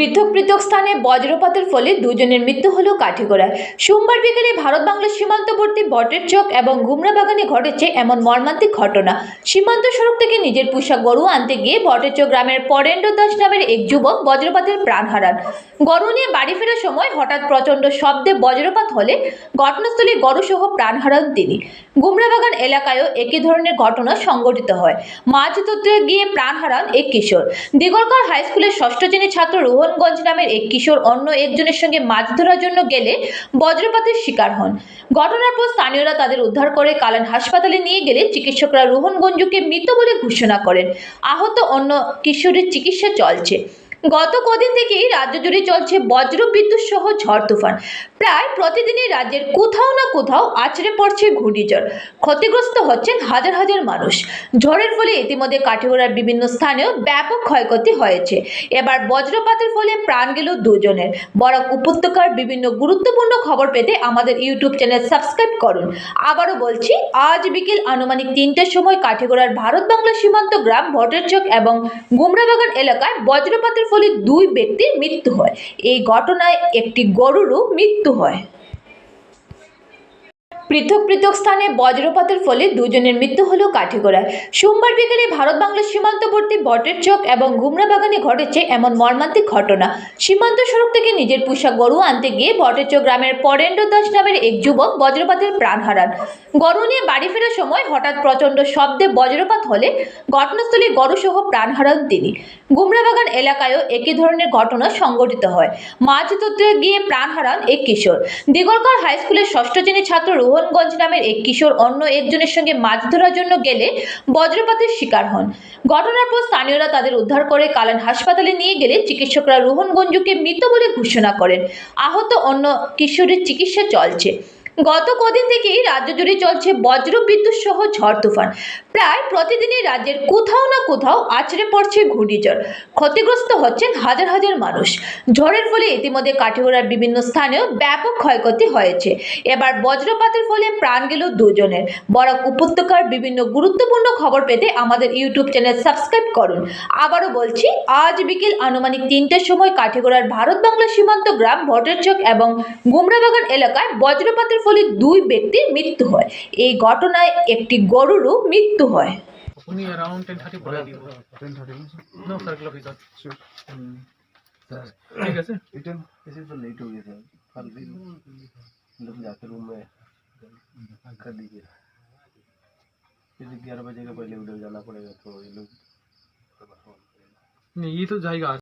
পৃথক পৃথক স্থানে বজ্রপাতের ফলে দুজনের মৃত্যু হল কাঠিগোড়ায়। সোমবার বিকেলে ভারত বাংলা সীমান্তবর্তী বটের চক এবং গুমরা বাগানে ঘটেছে এমন মর্মান্তিক ঘটনা। সীমান্ত সড়ক থেকে নিজের পোষা গরু আনতে গিয়ে বটের চক গ্রামের পরেন্দ্র দাস নামের এক যুবক বজ্রপাতের প্রাণ হারান। গরু নিয়ে বাড়ি ফেরার সময় হঠাৎ প্রচণ্ড শব্দে বজ্রপাত হলে ঘটনাস্থলে গরুসহ প্রাণ হারান তিনি। গুমরাবাগান এলাকায়ও একই ধরনের ঘটনা সংঘটিত হয়। মাছ ধরতে গিয়ে প্রাণ হারান এক কিশোর। দিগরকার হাই স্কুলের ষষ্ঠ শ্রেণির ছাত্র রোহনগঞ্জ নামের এক কিশোর অন্য একজনের সঙ্গে মাছ ধরার জন্য গেলে বজ্রপাতের শিকার হন। ঘটনার পর স্থানীয়রা তাদের উদ্ধার করে কালান হাসপাতালে নিয়ে গেলে চিকিৎসকরা রোহনগঞ্জকে মৃত বলে ঘোষণা করেন। আহত অন্য কিশোরের চিকিৎসা চলছে। গত কদিন থেকেই রাজ্য জুড়ে চলছে বজ্র বিদ্যুৎ সহ ঝড় তুফান। প্রায় প্রতিদিনই রাজ্যের কোথাও না কোথাও আছড়ে পড়ছে ঘূর্ণিঝড়। ক্ষতিগ্রস্ত হচ্ছেন হাজার হাজার মানুষ। ঝড়ের ফলে ইতিমধ্যে কাঠিগড়ার বিভিন্ন স্থানেও ব্যাপক ক্ষয়ক্ষতি হয়েছে। এবার বজ্রপাতের ফলে প্রাণ গেল দুজনের। বরাক উপত্যকার বিভিন্ন গুরুত্বপূর্ণ খবর পেতে আমাদের ইউটিউব চ্যানেল সাবস্ক্রাইব করুন। আবারও বলছি, আজ বিকেল আনুমানিক তিনটের সময় কাঠিগড়ার ভারত বাংলা সীমান্ত গ্রাম ভটেরচক এবং গুমরাবাগান এলাকায় বজ্রপাতের ফলে দুই ব্যক্তির মৃত্যু হয়। এই ঘটনায় একটি গরুরও মৃত্যু হয়। পৃথক পৃথক স্থানে বজ্রপাতের ফলে দুজনের মৃত্যু হলো কাঠিগোড়ায়। সোমবার বিকেলে ভারত বাংলা সীমান্তবর্তী বটের চক এবং গুমরা বাগানে ঘটেছে এমন মর্মান্তিক ঘটনা। সীমান্ত সড়ক থেকে নিজের পোষা গরু আনতে গিয়ে বটের চক গ্রামের পরেন্দ্র দাস নামের এক যুবক বজ্রপাতের প্রাণ হারান। গরু নিয়ে বাড়ি ফেরার সময় হঠাৎ প্রচণ্ড শব্দে বজ্রপাত হলে ঘটনাস্থলে গরুসহ প্রাণ হারান তিনি। গুমরাবাগান এলাকায়ও একই ধরনের ঘটনা সংঘটিত হয়। মাছ ধরতে গিয়ে প্রাণ হারান এক কিশোর। দিগরকার হাই স্কুলের ষষ্ঠ শ্রেণির ছাত্র রোহনগঞ্জ নামের এক কিশোর অন্য একজনের সঙ্গে মাছ ধরার জন্য গেলে বজ্রপাতের শিকার হন। ঘটনার পর স্থানীয়রা তাদের উদ্ধার করে কালান হাসপাতালে নিয়ে গেলে চিকিৎসকরা রোহনগঞ্জকে মৃত বলে ঘোষণা করেন। আহত অন্য কিশোরের চিকিৎসা চলছে। গত কদিন থেকেই রাজ্য জুড়ে চলছে বজ্র বিদ্যুৎ সহ ঝড় তুফান। প্রায় প্রতিদিনই রাজ্যের কোথাও না কোথাও আছড়ে পড়ছে ঘূর্ণিঝড়। ক্ষতিগ্রস্ত হচ্ছেন হাজার হাজার মানুষ। ঝড়ের ফলে ইতিমধ্যে কাঠিগড়ার বিভিন্ন স্থানেও ব্যাপক ক্ষয়ক্ষতি হয়েছে। এবার বজ্রপাতের ফলে প্রাণ গেল দুজনের। বরাক উপত্যকার বিভিন্ন গুরুত্বপূর্ণ খবর পেতে আমাদের ইউটিউব চ্যানেল সাবস্ক্রাইব করুন। আবারও বলছি, আজ বিকেল আনুমানিক তিনটের সময় কাঠিগড়ার ভারত বাংলা সীমান্ত গ্রাম ভটেরচক এবং গুমরাবাগান এলাকায় বজ্রপাতের ফলে দুই ব্যক্তির মৃত্যু হয় এই ঘটনায় একটি গরুরও মৃত্যু হয় আপুনি এৰাউণ্ড টেন থাৰ্টি ভৰাই দিব টেন থাৰ্টি ন চাৰ্কেল অফিচত Sure. উম, ঠিক আছে रिटर्न ऐसे तो लेट हो गया था कल भी लोग जाकर रूम में कर दीजिए फिर ग्यारह बजे के पहले उधर जाना पड़ेगा तो ये लोग नहीं, ये तो जाएगा